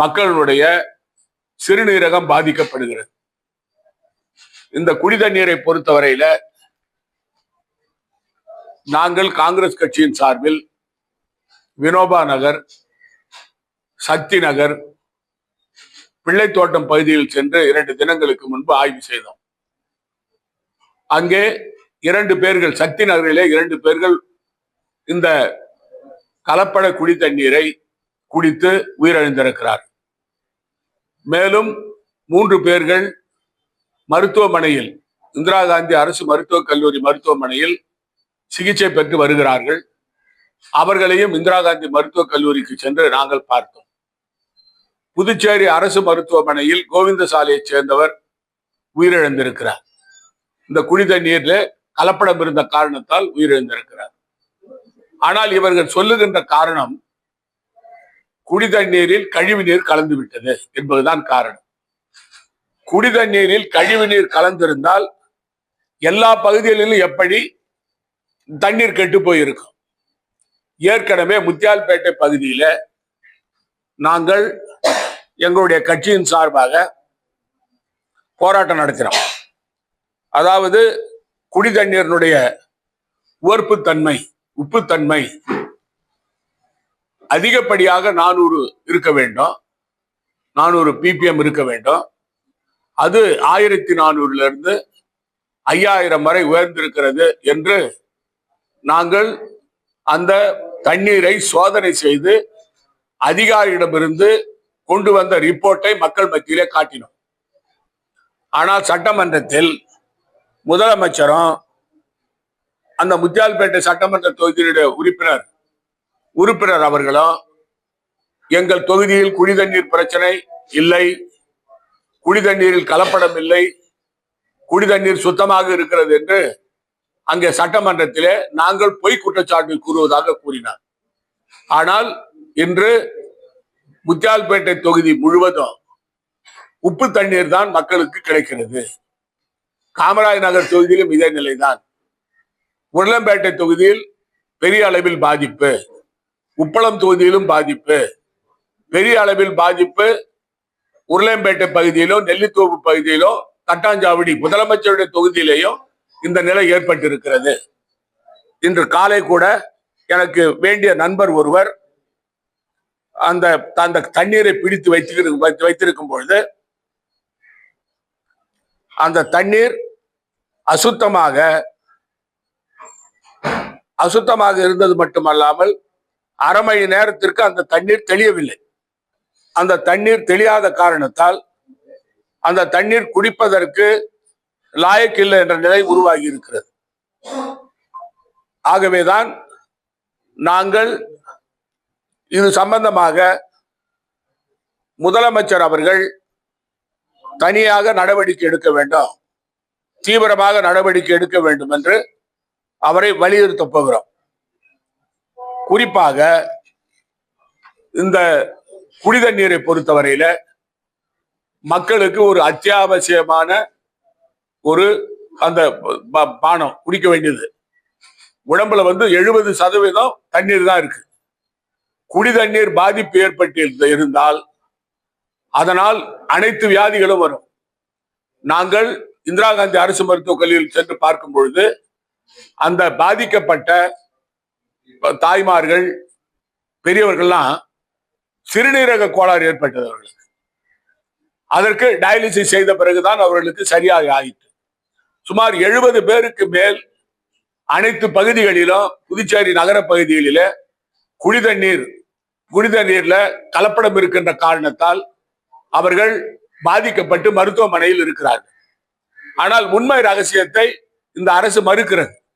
மக்களுடைய சிறுநீரகம் பாதிக்கப்படுகிறது. இந்த குடி தண்ணீரை பொறுத்தவரையில நாங்கள் காங்கிரஸ் கட்சியின் சார்பில் வினோபா நகர் சக்தி நகர் பிள்ளைத்தோட்டம் பகுதியில் சென்று இரண்டு தினங்களுக்கு முன்பு ஆய்வு செய்தோம். அங்கே இரண்டு பேர்கள் சக்தி நகரிலே இரண்டு பேர்கள் இந்த கலப்பட குடி தண்ணீரை குடித்து உயிரிழந்திருக்கிறார். மேலும் மூன்று பேர்கள் மருத்துவமனையில் இந்திரா காந்தி அரசு மருத்துவக் கல்லூரி மருத்துவமனையில் சிகிச்சை பெற்று வருகிறார்கள். அவர்களையும் இந்திரா காந்தி மருத்துவக் கல்லூரிக்கு சென்று நாங்கள் பார்த்தோம். புதுச்சேரி அரசு மருத்துவமனையில் கோவிந்தசாலையைச் சேர்ந்தவர் உயிரிழந்திருக்கிறார். இந்த குடி தண்ணீர்ல கலப்படம் இருந்த காரணத்தால் உயிரிழந்திருக்கிறார். ஆனால் இவர்கள் சொல்லுகின்ற காரணம் குடி தண்ணீரில் கழிவு நீர் கலந்து விட்டது என்பதுதான் காரணம். குடி தண்ணீரில் கழிவு நீர் கலந்திருந்தால் எல்லா பகுதிகளிலும் எப்படி தண்ணீர் கெட்டு போயிருக்கும். ஏற்கனவே முத்தியால்பேட்டை பகுதியில நாங்கள் எங்களுடைய கட்சியின் சார்பாக போராட்டம் நடத்தினோம். அதாவது குடி தண்ணீரினுடைய உவர்ப்புத்தன்மை உப்புத்தன்மை அதிகப்படியாக நானூறு இருக்க வேண்டும். நானூறு பிபிஎம் இருக்க வேண்டும். அது ஆயிரத்தி நானூறுல இருந்து ஐயாயிரம் வரை உயர்ந்திருக்கிறது என்று நாங்கள் அந்த தண்ணீரை சோதனை செய்து அதிகாரியிடமிருந்து கொண்டு வந்த ரிப்போர்ட்டை மக்கள் மத்தியிலே காட்டினோம். ஆனால் சட்டமன்றத்தில் முதலமைச்சரும் அந்த முத்தியால்பேட்டை சட்டமன்ற தொகுதியுடைய உறுப்பினர் உறுப்பினர் அவர்களும் எங்கள் தொகுதியில் குடிதண்ணீர் பிரச்சனை இல்லை குடிதண்ணீரில் கலப்படம் இல்லை குடிதண்ணீர் சுத்தமாக இருக்கிறது என்று அங்கே சட்டமன்றத்திலே நாங்கள் பொய் குற்றச்சாட்டு கூறுவதாக கூறினார். ஆனால் இன்று முத்தியால்பேட்டை தொகுதி முழுவதும் உப்பு தண்ணீர் தான் மக்களுக்கு கிடைக்கிறது. காமராஜ் நகர் தொகுதியிலும் இதே நிலைதான். உருளம்பேட்டை தொகுதியில் பெரிய அளவில் பாதிப்பு. உப்பளம் தொகுதியிலும் பாதிப்பு. பெரிய அளவில் பாதிப்பு. உருளையம்பேட்டை பகுதியிலும் நெல்லித்தோப்பு பகுதியிலும் தட்டாஞ்சாவடி முதலமைச்சருடைய தொகுதியிலேயும் இந்த நிலை ஏற்பட்டிருக்கிறது. இன்று காலை கூட எனக்கு வேண்டிய நண்பர் ஒருவர் அந்த அந்த தண்ணீரை பிடித்து வைத்திருக்க வைத்திருக்கும் பொழுது அந்த தண்ணீர் அசுத்தமாக அசுத்தமாக இருந்தது மட்டுமல்லாமல் அரை மணி நேரத்திற்கு அந்த தண்ணீர் தெளியவில்லை. அந்த தண்ணீர் தெளியாத காரணத்தால் அந்த தண்ணீர் குடிப்பதற்கு லாயக்கில்லை என்ற நிலை உருவாகி இருக்கிறது. ஆகவேதான் நாங்கள் இது சம்பந்தமாக முதலமைச்சர் அவர்கள் தனியாக நடவடிக்கை எடுக்க வேண்டும். தீவிரமாக நடவடிக்கை எடுக்க வேண்டும் என்று அவரை வலியுறுத்தப் போகிறோம். குறிப்பாக இந்த குடித நீரை பொறுத்தவரையில மக்களுக்கு ஒரு அத்தியாவசியமான ஒரு அந்த ப- பானம் குடிக்க வேண்டியது. உடம்புல வந்து எழுபது சதவீதம் தண்ணீர் தான் இருக்கு. குடி தண்ணீர் பாதிப்பு ஏற்பட்டு இருந்தால் அதனால் அனைத்து வியாதிகளும் வரும். நாங்கள் இந்திரா காந்தி அரசு மருத்துவக் கல்லூரியில் சென்று பார்க்கும் பொழுது அந்த பாதிக்கப்பட்ட தாய்மார்கள் பெரியவர்கள்லாம் சிறுநீரக கோளாறு ஏற்பட்டது அவர்களுக்கு அதற்கு டயாலிசிஸ் செய்த பிறகுதான் அவர்களுக்கு சரியாக ஆயிற்று. சுமார் எழுபது பேருக்கு மேல் அனைத்து பகுதிகளிலும் புதுச்சேரி நகர பகுதிகளிலே குடிதண்ணீர் நீர்ல கலப்படம் இருக்கின்ற காரணத்தால் அவர்கள் பாதிக்கப்பட்டு மருத்துவமனையில் இருக்கிறார்கள். ஆனால் உண்மை ரகசியத்தை இந்த அரசு மறுக்கிறது.